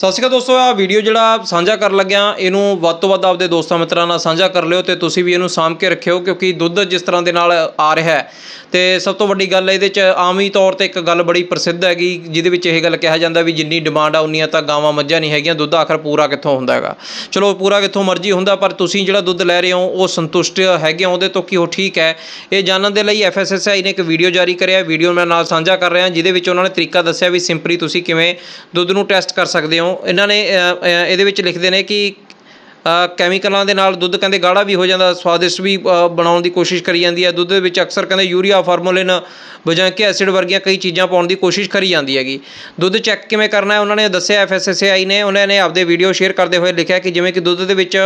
ਸਤਿ ਸ਼੍ਰੀ ਅਕਾਲ ਦੋਸਤੋ ਆ ਵੀਡੀਓ ਜਿਹੜਾ ਸਾਂਝਾ ਕਰਨ ਲੱਗਿਆ, ਇਹਨੂੰ ਵੱਧ ਤੋਂ ਵੱਧ ਆਪਦੇ ਦੋਸਤਾਂ ਮਿੱਤਰਾਂ ਨਾਲ ਸਾਂਝਾ ਕਰ ਲਿਓ ਤੇ ਤੁਸੀਂ ਵੀ ਇਹਨੂੰ ਸਾਂਭ ਕੇ ਰੱਖਿਓ ਕਿਉਂਕਿ ਦੁੱਧ ਜਿਸ ਤਰ੍ਹਾਂ ਦੇ ਨਾਲ ਆ ਰਿਹਾ ਹੈ। ਤੇ ਸਭ ਤੋਂ ਵੱਡੀ ਗੱਲ ਇਹਦੇ ਚ ਆਮੀ ਤੌਰ ਤੇ ਇੱਕ ਗੱਲ ਬੜੀ ਪ੍ਰਸਿੱਧ ਹੈਗੀ, ਜਿਹਦੇ ਵਿੱਚ ਇਹ ਗੱਲ ਕਿਹਾ ਜਾਂਦਾ ਵੀ ਜਿੰਨੀ ਡਿਮਾਂਡ ਆ, ਉਨੀਆਂ ਤਾਂ ਗਾਵਾਂ ਮੱਝਾਂ ਨਹੀਂ ਹੈਗੀਆਂ, ਦੁੱਧ ਆਖਰ ਪੂਰਾ ਕਿੱਥੋਂ ਹੁੰਦਾ ਹੈਗਾ। ਚਲੋ, ਪੂਰਾ ਕਿੱਥੋਂ ਮਰਜ਼ੀ ਹੁੰਦਾ, ਪਰ ਤੁਸੀਂ ਜਿਹੜਾ ਦੁੱਧ ਲੈ ਰਹੇ ਹੋ, ਉਹ ਸੰਤੁਸ਼ਟ ਹੈਗੇ ਹੋ, ਉਹਦੇ ਤੋਂ ਕਿ ਉਹ ਠੀਕ ਹੈ। ਇਹ ਜਾਣਨ ਦੇ ਲਈ ਐਫਐਸਐਸਆਈ ਨੇ ਇੱਕ ਵੀਡੀਓ ਜਾਰੀ ਕਰਿਆ ਵੀਡੀਓ ਮੈਂ ਨਾਲ ਸਾਂਝਾ ਕਰ ਰਿਹਾ, ਜਿਹਦੇ ਵਿੱਚ ਉਹਨਾਂ ਨੇ ਤਰੀਕਾ ਦੱਸਿਆ ਵੀ ਸਿੰਪਲੀ ਤੁਸੀਂ ਕਿਵੇਂ ਦੁੱਧ ਨੂੰ ਟੈਸਟ ਕਰ ਸਕਦੇ ਹੋ। ਇਹਨਾਂ ਨੇ ਇਹਦੇ ਵਿੱਚ ਲਿਖਦੇ ਨੇ ਕਿ ਕੈਮੀਕਲਾਂ ਦੇ ਨਾਲ ਦੁੱਧ ਕਹਿੰਦੇ ਗਾੜਾ ਵੀ ਹੋ ਜਾਂਦਾ, ਸਵਾਦਿਸ਼ਟ ਵੀ ਬਣਾਉਣ ਦੀ ਕੋਸ਼ਿਸ਼ ਕਰੀ ਜਾਂਦੀ ਹੈ। ਦੁੱਧ ਦੇ ਵਿੱਚ ਅਕਸਰ ਕਹਿੰਦੇ ਯੂਰੀਆ, ਫਾਰਮੂਲਿਨ, ਬਜਾਂਕੇ, ਐਸਿਡ ਵਰਗੀਆਂ ਕਈ ਚੀਜ਼ਾਂ ਪਾਉਣ ਦੀ ਕੋਸ਼ਿਸ਼ ਕਰੀ ਜਾਂਦੀ ਹੈਗੀ। ਦੁੱਧ ਚੈੱਕ ਕਿਵੇਂ ਕਰਨਾ ਹੈ? ਉਹਨਾਂ ਨੇ ਦੱਸਿਆ ਐਫਐਸਐਸਆਈ ਨੇ, ਉਹਨਾਂ ਨੇ ਆਪਦੇ ਵੀਡੀਓ ਸ਼ੇਅਰ ਕਰਦੇ ਹੋਏ ਲਿਖਿਆ ਕਿ ਜਿਵੇਂ ਕਿ ਦੁੱਧ ਦੇ ਵਿੱਚ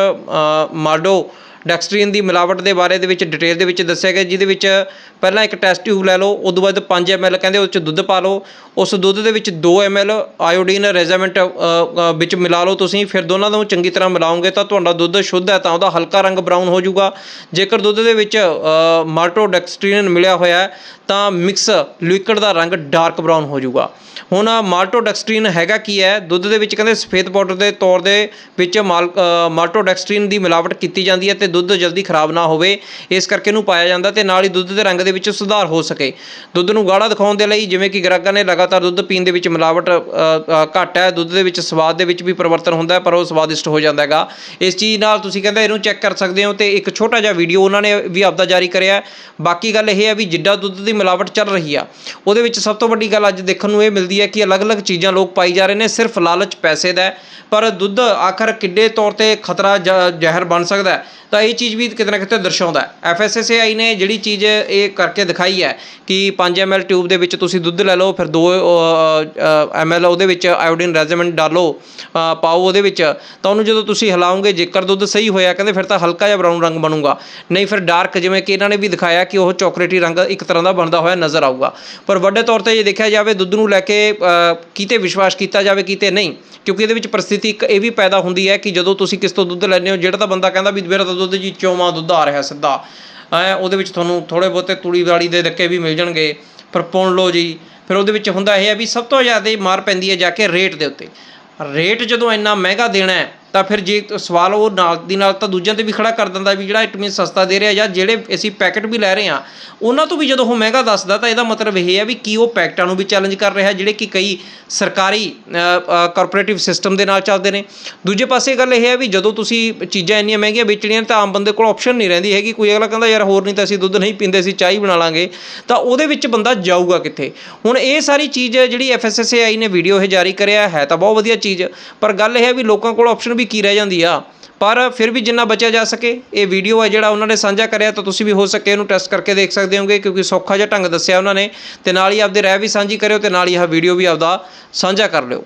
ਮਾਡੋ ਡੈਕਸਟਰੀਨ ਦੀ ਮਿਲਾਵਟ ਦੇ ਬਾਰੇ ਦੇ ਵਿੱਚ ਡਿਟੇਲ ਦੇ ਵਿੱਚ ਦੱਸਿਆ ਗਿਆ ਜਿਹਦੇ ਵਿੱਚ ਪਹਿਲਾਂ ਇੱਕ ਟੈਸਟ ਟਿਊਬ ਲੈ ਲਓ ਉਸ ਤੋਂ ਬਾਅਦ 5 ml ਕਹਿੰਦੇ ਉਹ 'ਚ ਦੁੱਧ ਪਾ ਲਓ ਉਸ ਦੁੱਧ ਦੇ ਵਿੱਚ 2 ml ਆਇਓਡੀਨ ਰੈਜ਼ਾਮੈਂਟ ਵਿੱਚ ਮਿਲਾ ਲਓ ਤੁਸੀਂ ਫਿਰ ਦੋਨਾਂ ਨੂੰ ਚੰਗੀ ਤਰ੍ਹਾਂ ਮਿਲਾਓਗੇ ਤਾਂ ਤੁਹਾਡਾ ਦੁੱਧ ਸ਼ੁੱਧ ਹੈ ਤਾਂ ਉਹਦਾ ਹਲਕਾ ਰੰਗ ਬਰਾਊਨ ਹੋ ਜਾਊਗਾ। ਜੇਕਰ ਦੁੱਧ ਦੇ ਵਿੱਚ ਮਾਲਟੋਡੈਕਸਟਰੀਨ ਮਿਲਿਆ ਹੋਇਆ ਹੈ ਤਾਂ ਮਿਕਸ ਲਿਕਵਿਡ ਦਾ ਰੰਗ ਡਾਰਕ ਬਰਾਊਨ ਹੋ ਜਾਊਗਾ। ਹੁਣ ਮਾਲਟੋਡੈਕਸਟਰੀਨ ਹੈਗਾ ਕੀ ਹੈ? ਦੁੱਧ ਦੇ ਵਿੱਚ ਕਹਿੰਦੇ ਸਫੇਦ ਪਾਊਡਰ ਦੇ ਤੌਰ ਦੇ ਵਿੱਚ ਮਾਲ ਅ, ਦੀ ਮਿਲਾਵਟ ਕੀਤੀ ਜਾਂਦੀ ਹੈ ਤੇ ਦੁੱਧ ਜਲਦੀ ਖਰਾਬ ਨਾ ਹੋਵੇ, ਇਸ ਕਰਕੇ ਇਹਨੂੰ ਪਾਇਆ ਜਾਂਦਾ ਤੇ ਨਾਲ ਹੀ ਦੁੱਧ ਦੇ ਰੰਗ ਦੇ ਵਿੱਚ ਸੁਧਾਰ ਹੋ ਸਕੇ। ਦੁੱਧ ਨੂੰ ਗਾੜਾ ਦਿਖਾਉਣ ਦੇ ਲਈ ਜਿਵੇਂ ਕਿ ਗ੍ਰਾਹਕਾਂ ਨੇ ਲਗਾਤਾਰ ਦੁੱਧ ਪੀਣ ਦੇ ਵਿੱਚ ਮਿਲਾਵਟ ਘੱਟ ਹੈ, ਦੁੱਧ ਦੇ ਵਿੱਚ ਸਵਾਦ ਦੇ ਵਿੱਚ ਵੀ ਪਰਿਵਰਤਨ ਹੁੰਦਾ ਪਰ ਉਹ ਸਵਾਦਿਸ਼ਟ ਹੋ ਜਾਂਦਾ ਹੈਗਾ। ਇਸ ਚੀਜ਼ ਨਾਲ ਤੁਸੀਂ ਕਹਿੰਦੇ ਇਹਨੂੰ ਚੈੱਕ ਕਰ ਸਕਦੇ ਹੋ ਤੇ ਇੱਕ ਛੋਟਾ ਜਿਹਾ ਵੀਡੀਓ ਉਹਨਾਂ ਨੇ ਵੀ ਆਪਦਾ ਜਾਰੀ ਕਰਿਆ ਬਾਕੀ ਗੱਲ ਇਹ ਹੈ ਵੀ ਜਿੱਡਾ ਦੁੱਧ ਦੀ ਮਿਲਾਵਟ ਚੱਲ ਰਹੀ ਆ, ਉਹਦੇ ਵਿੱਚ ਸਭ ਤੋਂ ਵੱਡੀ ਗੱਲ ਅੱਜ ਦੇਖਣ ਨੂੰ ਇਹ ਮਿਲਦੀ ਹੈ ਕਿ ਅਲੱਗ-ਅਲੱਗ ਚੀਜ਼ਾਂ ਲੋਕ ਪਾਈ ਜਾ ਰਹੇ ਨੇ, ਸਿਰਫ ਲਾਲਚ ਪੈਸੇ ਦਾ ਪਰ ਦੁੱਧ ਆਖਰ ਕਿੱਡੇ ਤੌਰ ਤੇ ਖਤਰਾ ਜ- ਜ਼ਹਿਰ ਬਣ ਸਕਦਾ ਤਾਂ ਇਹ ਚੀਜ਼ ਵੀ ਕਿਤੇ ਨਾ ਕਿਤੇ ਦਰਸਾਉਂਦਾ ਹੈ। ਐਫਐਸਐਸਆਈ ਨੇ ਜਿਹੜੀ ਚੀਜ਼ ਇਹ ਕਰਕੇ ਦਿਖਾਈ ਹੈ ਕਿ 5 ml ਟਿਊਬ ਦੇ ਵਿੱਚ ਤੁਸੀਂ ਦੁੱਧ ਲੈ ਲਓ ਫਿਰ 2 ml ਉਹਦੇ ਵਿੱਚ ਆਇਓਡੀਨ ਰੈਜਮੈਂਟ ਡਾਲੋ ਪਾਓ ਉਹਦੇ ਵਿੱਚ ਤਾਂ ਉਹਨੂੰ ਜਦੋਂ ਤੁਸੀਂ ਹਿਲਾਓਗੇ ਜੇਕਰ ਦੁੱਧ ਸਹੀ ਹੋਇਆ ਕਹਿੰਦੇ ਫਿਰ ਤਾਂ ਹਲਕਾ ਜਿਹਾ ਬਰਾਊਨ ਰੰਗ ਬਣੂਗਾ। ਨਹੀਂ ਫਿਰ ਡਾਰਕ ਜਿਵੇਂ ਕਿ ਇਹਨਾਂ ਨੇ ਵੀ ਦਿਖਾਇਆ ਕਿ ਉਹ ਚੋਕਲੇਟੀ ਰੰਗ ਇੱਕ ਤਰ੍ਹਾਂ ਦਾ ਬਣਦਾ ਹੋਇਆ ਨਜ਼ਰ ਆਊਗਾ। ਪਰ ਵੱਡੇ ਤੌਰ ਤੇ ਜੇ ਦੇਖਿਆ ਜਾਵੇ ਦੁੱਧ ਨੂੰ ਲੈ ਕੇ ਅ, ਕਿਤੇ ਵਿਸ਼ਵਾਸ ਕੀਤਾ ਜਾਵੇ ਕਿਤੇ ਨਹੀਂ ਕਿਉਂਕਿ ਇਹਦੇ ਵਿੱਚ ਪਰਿਸਥਿਤੀ ਇੱਕ ਇਹ ਵੀ ਪੈਦਾ ਹੁੰਦੀ ਹੈ ਕਿ ਜਦੋਂ ਤੁਸੀਂ ਕਿਸ ਤੋਂ ਦੁੱਧ ਲੈਂਦੇ ਹੋ ਜਿਹੜਾ ਤਾਂ ਬੰਦਾ ਕਹਿੰਦਾ ਵੀ ਮੇਰਾ ਤਾਂ ਦੁੱਧ ਜੀ ਚੋਮਾ ਦੁੱਧ ਆ ਰਿਹਾ ਸਿੱਧਾ। ਐ ਉਹਦੇ ਵਿੱਚ ਤੁਹਾਨੂੰ ਥੋੜੇ ਬਹੁਤੇ ਤੂੜੀ ਵਾਲੀ ਦੇ ਧੱਕੇ ਵੀ ਮਿਲ ਜਾਣਗੇ। ਪਰ ਪੁਣ ਲਓ ਜੀ। ਫਿਰ ਉਹਦੇ ਵਿੱਚ ਹੁੰਦਾ ਇਹ ਹੈ ਵੀ ਸਭ ਤੋਂ ਜ਼ਿਆਦਾ ਮਾਰ ਪੈਂਦੀ ਹੈ ਜਾ ਕੇ ਰੇਟ ਦੇ ਉੱਤੇ। ਰੇਟ ਜਦੋਂ ਇੰਨਾ ਮਹਿੰਗਾ ਦੇਣਾ ਹੈ ਤਾਂ ਫਿਰ ਜੇ ਸਵਾਲ ਉਹ ਨਾਲ ਦੀ ਨਾਲ ਤਾਂ ਦੂਜਿਆਂ ਤੇ ਵੀ ਖੜਾ ਕਰ ਦਿੰਦਾ ਵੀ ਜਿਹੜਾ ਇਟ ਸਸਤਾ ਦੇ ਰਿਹਾ ਜਾਂ ਜਿਹੜੇ ਅਸੀਂ ਪੈਕਟ ਵੀ ਲੈ ਰਹੇ ਆ ਉਹਨਾਂ ਤੋਂ ਵੀ ਜਦੋਂ ਉਹ ਮਹਿੰਗਾ ਦੱਸਦਾ ਤਾਂ ਇਹਦਾ ਮਤਲਬ ਇਹ ਹੈ ਵੀ ਕੀ ਉਹ ਪੈਕਟਾਂ ਨੂੰ ਵੀ ਚੈਲੰਜ ਕਰ ਰਿਹਾ, ਜਿਹੜੇ ਕਿ ਕਈ ਸਰਕਾਰੀ ਕਾਰਪੋਰੇਟਿਵ ਸਿਸਟਮ ਦੇ ਨਾਲ ਚੱਲਦੇ ਨੇ। ਦੂਜੇ ਪਾਸੇ ਗੱਲ ਇਹ ਹੈ ਵੀ ਜਦੋਂ ਤੁਸੀਂ ਚੀਜ਼ਾਂ ਇੰਨੀਆਂ ਮਹਿੰਗੀਆਂ ਵੇਚਣੀਆਂ ਤਾਂ ਆਮ ਬੰਦੇ ਕੋਲ ਆਪਸ਼ਨ ਨਹੀਂ ਰਹਿੰਦੀ ਹੈਗੀ। ਕੋਈ ਅਗਲਾ ਕਹਿੰਦਾ, ਯਾਰ, ਹੋਰ ਨਹੀਂ ਤਾਂ ਅਸੀਂ ਦੁੱਧ ਨਹੀਂ ਪੀਂਦੇ, ਅਸੀਂ ਚਾਹ ਹੀ ਬਣਾ ਲਾਂਗੇ। ਤਾਂ ਉਹਦੇ ਵਿੱਚ ਬੰਦਾ ਜਾਊਗਾ ਕਿੱਥੇ? ਹੁਣ ਇਹ ਸਾਰੀ ਚੀਜ਼ ਜਿਹੜੀ ਐਫਐਸਐਸਏਆਈ ਨੇ ਵੀਡੀਓ ਇਹ ਜਾਰੀ ਕਰਿਆ, ਹੈ ਤਾਂ ਬਹੁਤ ਵਧੀਆ ਚੀਜ਼। ਪਰ ਗੱਲ ਇਹ ਹੈ ਵੀ ਲੋਕਾਂ ਕੋਲ ਆਪਸ਼ਨ ਵੀ ਕੀ ਰਹਿ ਜਾਂਦੀ ਆ। ਪਰ ਫਿਰ ਵੀ ਜਿੰਨਾ ਬਚਿਆ ਜਾ ਸਕੇ, ਇਹ ਵੀਡੀਓ ਹੈ ਜਿਹੜਾ ਉਹਨਾਂ ਨੇ ਸਾਂਝਾ ਕਰਿਆ, ਤਾਂ ਤੁਸੀਂ ਵੀ ਹੋ ਸਕੇ ਇਹਨੂੰ ਟੈਸਟ ਕਰਕੇ ਦੇਖ ਸਕਦੇ ਹੋਗੇ, ਕਿਉਂਕਿ ਸੌਖਾ ਜਿਹਾ ਢੰਗ ਦੱਸਿਆ ਉਹਨਾਂ ਨੇ, ਤੇ ਨਾਲ ਹੀ ਆਪਦੇ ਰਹਿ ਵੀ ਸਾਂਝੀ ਕਰਿਓ ਤੇ ਨਾਲ ਹੀ ਆਹ ਵੀਡੀਓ ਵੀ ਆਪਦਾ ਸਾਂਝਾ ਕਰ ਲਿਓ।